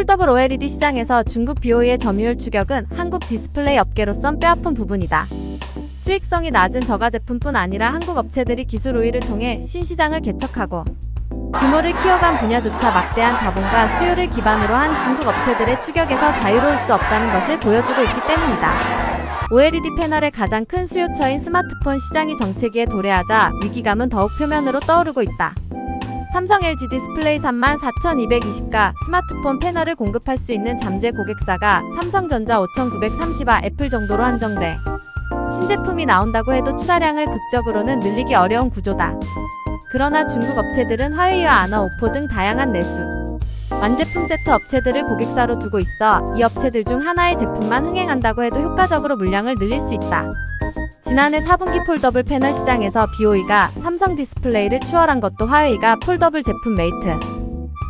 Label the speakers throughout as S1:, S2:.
S1: 폴더블 OLED 시장에서 중국 BOE의 점유율 추격은 한국 디스플레이 업계로선 뼈아픈 부분이다. 수익성이 낮은 저가 제품뿐 아니라 한국 업체들이 기술 우위를 통해 신시장을 개척하고 규모를 키워간 분야조차 막대한 자본과 수요를 기반으로 한 중국 업체들의 추격에서 자유로울 수 없다는 것을 보여주고 있기 때문이다. OLED 패널의 가장 큰 수요처인 스마트폰 시장이 정체기에 도래하자 위기감은 더욱 표면으로 떠오르고 있다. 삼성 LG 디스플레이 34,220가 스마트폰 패널을 공급할 수 있는 잠재 고객사가 삼성전자 5,930화 애플 정도로 한정돼 신제품이 나온다고 해도 출하량을 극적으로는 늘리기 어려운 구조다. 그러나 중국 업체들은 화웨이와 아너, 오포 등 다양한 내수, 완제품 세트 업체들을 고객사로 두고 있어 이 업체들 중 하나의 제품만 흥행한다고 해도 효과적으로 물량을 늘릴 수 있다. 지난해 4분기 폴더블 패널 시장에서 BOE가 삼성 디스플레이를 추월한 것도 화웨이가 폴더블 제품 메이트,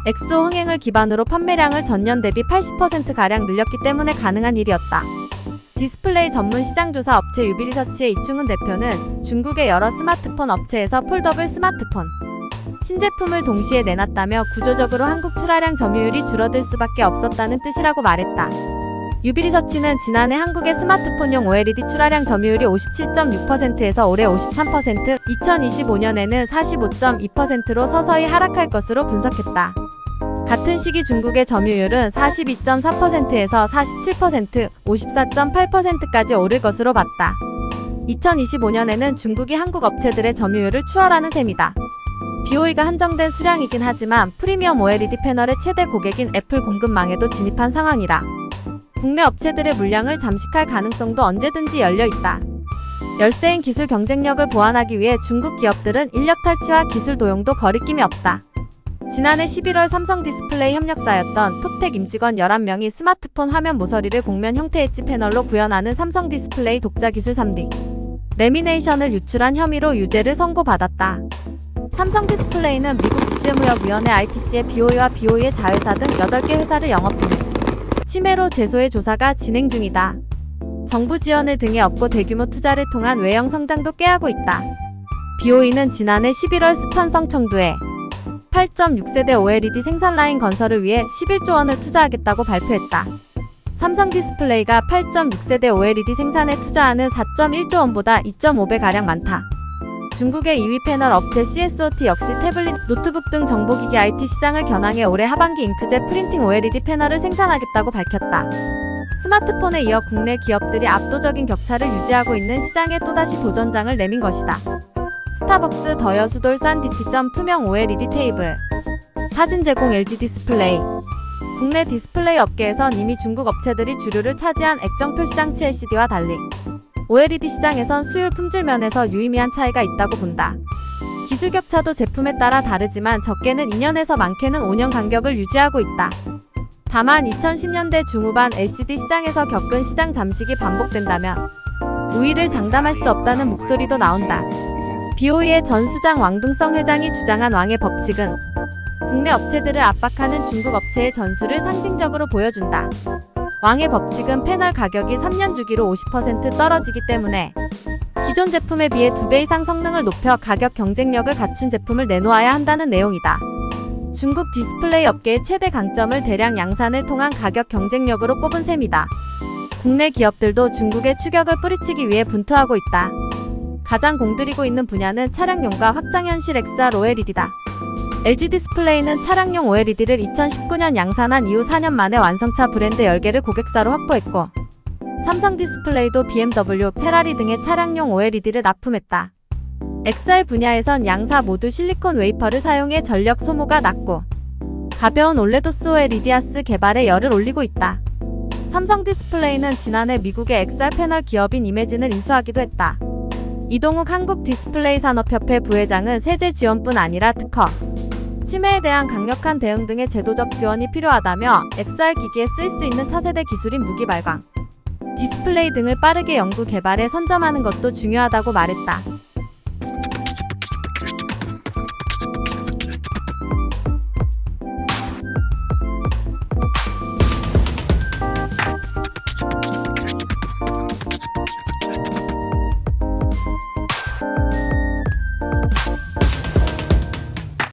S1: 엑소 흥행을 기반으로 판매량을 전년 대비 80%가량 늘렸기 때문에 가능한 일이었다. 디스플레이 전문 시장조사 업체 유비리서치의 이충은 대표는 중국의 여러 스마트폰 업체에서 폴더블 스마트폰 신제품을 동시에 내놨다며 구조적으로 한국 출하량 점유율이 줄어들 수밖에 없었다는 뜻이라고 말했다. 유비리서치는 지난해 한국의 스마트폰용 OLED 출하량 점유율이 57.6%에서 올해 53%, 2025년에는 45.2%로 서서히 하락할 것으로 분석했다. 같은 시기 중국의 점유율은 42.4%에서 47%, 54.8%까지 오를 것으로 봤다. 2025년에는 중국이 한국 업체들의 점유율을 추월하는 셈이다. BOE가 한정된 수량이긴 하지만 프리미엄 OLED 패널의 최대 고객인 애플 공급망에도 진입한 상황이라 국내 업체들의 물량을 잠식할 가능성도 언제든지 열려 있다. 열세인 기술 경쟁력을 보완하기 위해 중국 기업들은 인력 탈취와 기술 도용도 거리낌이 없다. 지난해 11월 삼성 디스플레이 협력사였던 톱텍 임직원 11명이 스마트폰 화면 모서리를 곡면 형태 엣지 패널로 구현하는 삼성 디스플레이 독자 기술 3D 레미네이션을 유출한 혐의로 유죄를 선고받았다. 삼성 디스플레이는 미국 국제무역위원회 ITC의 BOE와 BOE의 자회사 등 8개 회사를 영업 등 침해로 제소의 조사가 진행 중이다. 정부 지원을 등에 업고 대규모 투자를 통한 외형 성장도 꾀하고 있다. BOE는 지난해 11월 스촨성 청두에 8.6세대 OLED 생산 라인 건설을 위해 11조 원을 투자하겠다고 발표했다. 삼성 디스플레이가 8.6세대 OLED 생산에 투자하는 4.1조 원보다 2.5배가량 많다. 중국의 2위 패널 업체 CSOT 역시 태블릿, 노트북 등 정보기기 IT 시장을 겨냥해 올해 하반기 잉크젯 프린팅 OLED 패널을 생산하겠다고 밝혔다. 스마트폰에 이어 국내 기업들이 압도적인 격차를 유지하고 있는 시장에 또다시 도전장을 내민 것이다. 스타벅스 더여 수돌 산디티점 투명 OLED 테이블 사진 제공 LG 디스플레이 국내 디스플레이 업계에선 이미 중국 업체들이 주류를 차지한 액정 표 시장 치 LCD와 달리 OLED 시장에선 수율 품질 면에서 유의미한 차이가 있다고 본다. 기술 격차도 제품에 따라 다르지만 적게는 2년에서 많게는 5년 간격을 유지하고 있다. 다만 2010년대 중후반 LCD 시장에서 겪은 시장 잠식이 반복된다면 우위를 장담할 수 없다는 목소리도 나온다. BOE의 전 수장 왕둥성 회장이 주장한 왕의 법칙은 국내 업체들을 압박하는 중국 업체의 전수를 상징적으로 보여준다. 왕의 법칙은 패널 가격이 3년 주기로 50% 떨어지기 때문에 기존 제품에 비해 2배 이상 성능을 높여 가격 경쟁력을 갖춘 제품을 내놓아야 한다는 내용이다. 중국 디스플레이 업계의 최대 강점을 대량 양산을 통한 가격 경쟁력으로 꼽은 셈이다. 국내 기업들도 중국의 추격을 뿌리치기 위해 분투하고 있다. 가장 공들이고 있는 분야는 차량용과 확장현실 XR OLED다. LG 디스플레이는 차량용 OLED를 2019년 양산한 이후 4년 만에 완성차 브랜드 10개를 고객사로 확보했고, 삼성 디스플레이도 BMW, 페라리 등의 차량용 OLED를 납품했다. XR 분야에선 양사 모두 실리콘 웨이퍼를 사용해 전력 소모가 낮고, 가벼운 올레도스 OLED아스 개발에 열을 올리고 있다. 삼성 디스플레이는 지난해 미국의 XR 패널 기업인 이매진을 인수하기도 했다. 이동욱 한국 디스플레이 산업협회 부회장은 세제 지원뿐 아니라 특허, 치매에 대한 강력한 대응 등의 제도적 지원이 필요하다며 XR 기기에 쓸 수 있는 차세대 기술인 무기 발광, 디스플레이 등을 빠르게 연구 개발에 선점하는 것도 중요하다고 말했다.